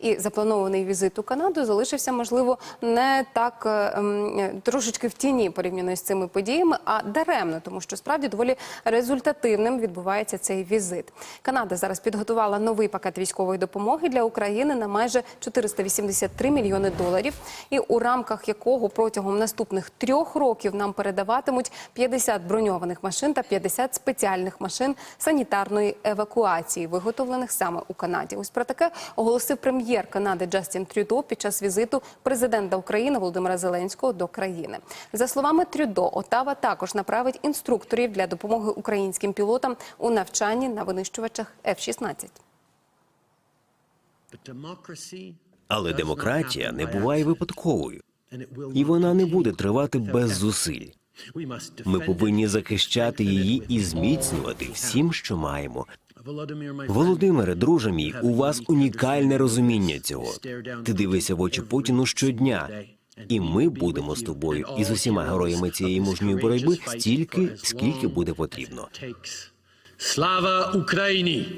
і запланований візит у Канаду залишився, можливо, не так е, трошечки в тіні порівняно з цими подіями, а даремно, тому що справді доволі результативним відбувається цей візит. Канада зараз підготувала новий пакет військової допомоги для України на майже 483 мільйони доларів, і у рамках якого протягом наступних трьох років нам передаватимуть 50 броньованих машин та 50 спеціальних машин санітарної евакуації, виготовлених саме у Канаді. Ось про таке оголосив прем'єр Канади Джастін Трюдо під час візиту президента України Володимира Зеленського до країни. За словами Трюдо, Отава також направить інструкторів для допомоги українським пілотам у навчанні на винищувачах F-16. Але демократія не буває випадковою, і вона не буде тривати без зусиль. Ми повинні захищати її і зміцнювати всім, що маємо. Володимире, друже мій, у вас унікальне розуміння цього. Ти дивишся в очі Путіну щодня, і ми будемо з тобою і з усіма героями цієї мужньої боротьби стільки, скільки буде потрібно. Слава Україні!